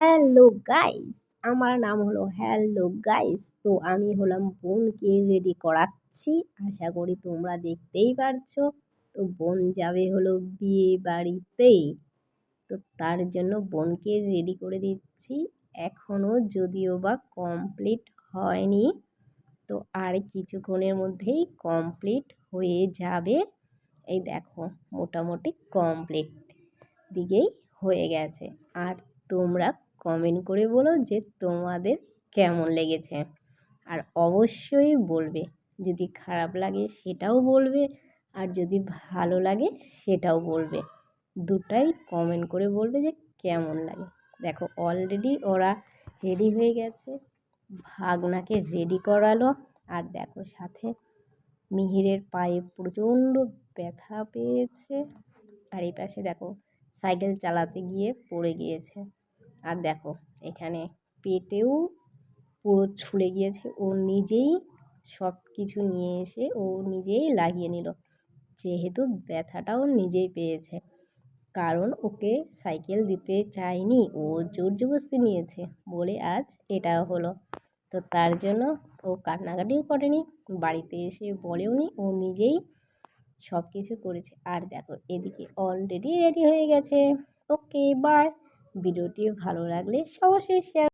Hello guys, আমার নাম হলো হ্যালো গাইস। তো আমি হলাম বোনকে রেডি করাচ্ছি। আশা করি তোমরা দেখতেই পারছ। তো বোন যাবে হলো বিয়ে বাড়িতে তো তার জন্য বোনকে রেডি করে দিচ্ছি। এখনও যদিও বা কমপ্লিট হয়নি, তো আর কিছুক্ষণের মধ্যেই কমপ্লিট হয়ে যাবে। এই দেখো, মোটামুটি কমপ্লিট দিকেই হয়ে গেছে। আর তোমরা কমেন্ট করে বলো যে তোমাদের কেমন লেগেছে। আর অবশ্যই বলবে, যদি খারাপ লাগে সেটাও বলবে, আর যদি ভালো লাগে সেটাও বলবে। দুটাই কমেন্ট করে বলবে যে কেমন লাগে। দেখো অলরেডি ওরা রেডি হয়ে গেছে, ভাগনাকে রেডি করালো, আর দেখো সাথে মিহিরের পায়ে প্রচণ্ড ব্যথা পেয়েছে, আর এই পাশে দেখো সাইকেল চালাতে গিয়ে পড়ে গিয়েছে। আর দেখো, এখানে পেটেও পুরো ছুলে গিয়েছে। ও নিজেই সব কিছু নিয়ে এসে ও নিজেই লাগিয়ে নিল। যেহেতু ব্যথাটাও নিজেই পেয়েছে, কারণ ওকে সাইকেল দিতে চায়নি। ও জোর জবস্তি নিয়েছে বলে আজ এটা হলো। তো তার জন্য ও কান্নাকাটিও করেনি, বাড়িতে এসে বলেও নি ও নিজেই সব কিছু করেছে। আর দেখো, এদিকে অলরেডি রেডি হয়ে গেছে। ওকে বাই ভিডিওটি ভালো লাগলে অবশ্যই শেয়ার